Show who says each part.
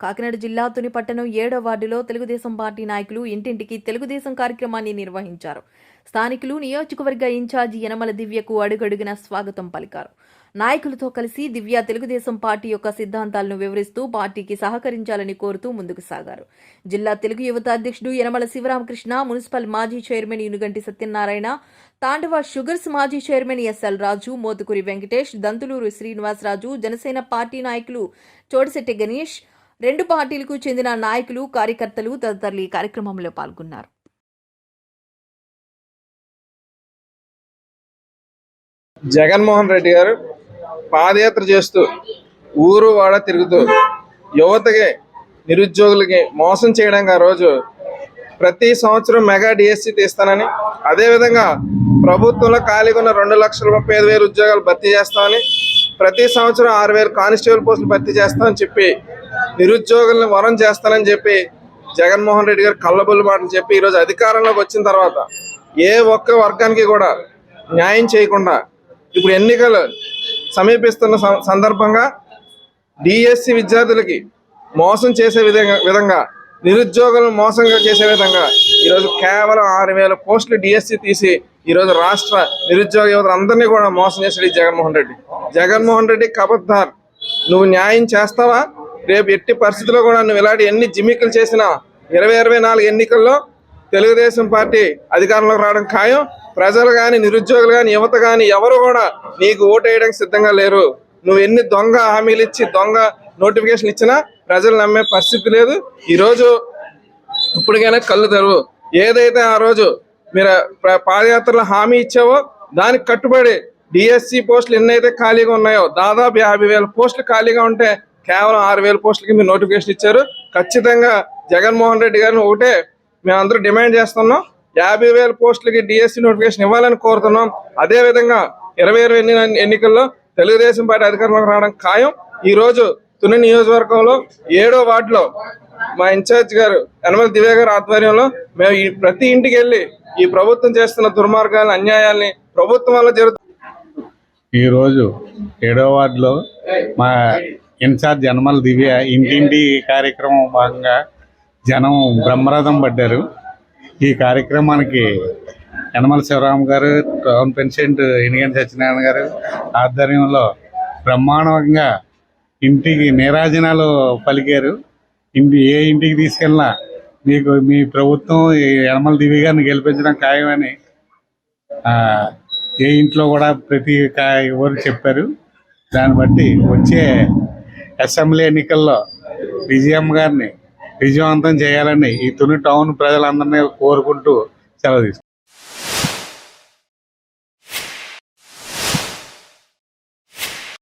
Speaker 1: కాకినాడ జిల్లా తుని పట్టణం ఏడో వార్డులో తెలుగుదేశం పార్టీ నాయకులు ఇంటింటికి తెలుగుదేశం కార్యక్రమాన్ని నిర్వహించారు. స్థానికులు నియోజకవర్గ ఇన్ఛార్జి యనమల దివ్యకు అడుగడుగున స్వాగతం పలికారు. నాయకులతో కలిసి దివ్య తెలుగుదేశం పార్టీ యొక్క సిద్ధాంతాలను వివరిస్తూ పార్టీకి సహకరించాలని కోరుతూ ముందుకు సాగారు. జిల్లా తెలుగు యువత అధ్యక్షుడు యనమల శివరామకృష్ణ మున్సిపల్ మాజీ చైర్మన్ ఇనుగంటి సత్యనారాయణ తాండవ షుగర్స్ మాజీ chairman SL Raju Mothukuri Venkatesh Danthuluri Srinivasaraju Janasena party నాయకులు చోడిశెట్టి గణేష్ రెండు పార్టీలకు చెందిన నాయకులు కార్యకర్తలు తదితరులు ఈ కార్యక్రమంలో పాల్గొన్నారు.
Speaker 2: జగన్మోహన్ రెడ్డి గారు పాదయాత్ర చేస్తూ ఊరు వాడ తిరుగుతూ యువతకి నిరుద్యోగులకి మోసం చేయడానికి ఆ రోజు ప్రతి సంవత్సరం మెగా డిఎస్సి తీస్తానని అదేవిధంగా ప్రభుత్వంలో ఖాళీగా ఉన్న రెండు లక్షల ముప్పై ఐదు వేల ఉద్యోగాలు భర్తీ చేస్తామని ప్రతి సంవత్సరం ఆరు వేలు కానిస్టేబుల్ పోస్టులు భర్తీ చేస్తామని చెప్పి నిరుద్యోగులను వరం చేస్తానని చెప్పి జగన్మోహన్ రెడ్డి గారు కళ్ళబుల్లి మాటలు చెప్పి ఈరోజు అధికారంలోకి వచ్చిన తర్వాత ఏ ఒక్క వర్గానికి కూడా న్యాయం చేయకుండా ఇప్పుడు ఎన్నికలు సమీపిస్తున్న సందర్భంగా డిఎస్సి విద్యార్థులకి మోసం చేసే విధంగా విధంగా నిరుద్యోగులను మోసంగా చేసే విధంగా ఈరోజు కేవలం ఆరు వేల పోస్టులు డిఎస్సి తీసి ఈరోజు రాష్ట్ర నిరుద్యోగ యువతలందరినీ కూడా మోసం చేశాడు జగన్మోహన్ రెడ్డి. జగన్మోహన్ రెడ్డి కబద్దార్. నువ్వు న్యాయం చేస్తావా? రేపు ఎట్టి పరిస్థితుల్లో కూడా నువ్వు ఇలాంటి ఎన్ని జిమ్మికలు చేసినా ఇరవై ఇరవై నాలుగు ఎన్నికల్లో తెలుగుదేశం పార్టీ అధికారంలోకి రావడం ఖాయం. ప్రజలు కానీ నిరుద్యోగులు కానీ యువత కానీ ఎవరు కూడా నీకు ఓటేయడానికి సిద్ధంగా లేరు. నువ్వు ఎన్ని దొంగ హామీలు ఇచ్చి దొంగ నోటిఫికేషన్ ఇచ్చినా ప్రజలు నమ్మే పరిస్థితి లేదు. ఈరోజు ఇప్పటికైనా కళ్ళు తెరువు. ఏదైతే ఆ రోజు మీరు పాదయాత్రలో హామీ ఇచ్చావో దానికి కట్టుబడి డిఎస్సి పోస్టులు ఎన్నైతే ఖాళీగా ఉన్నాయో దాదాపు యాభై వేల పోస్టులు ఖాళీగా ఉంటే కేవలం ఆరు వేల పోస్టులకి మీరు నోటిఫికేషన్ ఇచ్చారు. ఖచ్చితంగా జగన్మోహన్ రెడ్డి గారిని ఒకటే మేమందరూ డిమాండ్ చేస్తున్నాం. యాభై వేల పోస్టులకి డిఎస్సి నోటిఫికేషన్ ఇవ్వాలని కోరుతున్నాం. అదే విధంగా ఇరవై ఇరవై ఎన్ని ఎన్నికల్లో తెలుగుదేశం పార్టీ అధికారంలోకి రావడం ఖాయం. ఈ రోజు తుని నియోజకవర్గంలో ఏడో వార్డులో మా ఇన్ఛార్జ్ గారు యనమల దివ్య గారి ఆధ్వర్యంలో మేము ఈ ప్రతి ఇంటికి వెళ్ళి ఈ ప్రభుత్వం చేస్తున్న దుర్మార్గాలను అన్యాయాల్ని ప్రభుత్వం వల్ల జరుగుతుంది
Speaker 3: ఈరోజు ఏడో వార్డులో మా ఇన్ఛార్జ్ జనమల దివ్య ఇంటింటి కార్యక్రమం భాగంగా జనం బ్రహ్మరథం పడ్డారు. ఈ కార్యక్రమానికి యనమల శివరామ్ గారు టౌన్ పెన్షెంట్ ఎనిగంటి సత్యనారాయణ గారు ఆధ్వర్యంలో బ్రహ్మాండంగా ఇంటికి నీరాజనాలు పలికారు. ఇంటి ఏ ఇంటికి తీసుకెళ్ళినా మీకు మీ ప్రభుత్వం ఈ యనమల దివ్య గారిని గెలిపించడం ఖాయమని ఏ ఇంట్లో కూడా ప్రతి ఎవరు చెప్పారు. దాన్ని బట్టి వచ్చే అసెంబ్లీ ఎన్నికల్లో విజయం గారిని విజయవంతం చేయాలని ఈ తుని టౌన్ ప్రజలందరినీ కోరుకుంటూ సెలవు తీసుకుంటాను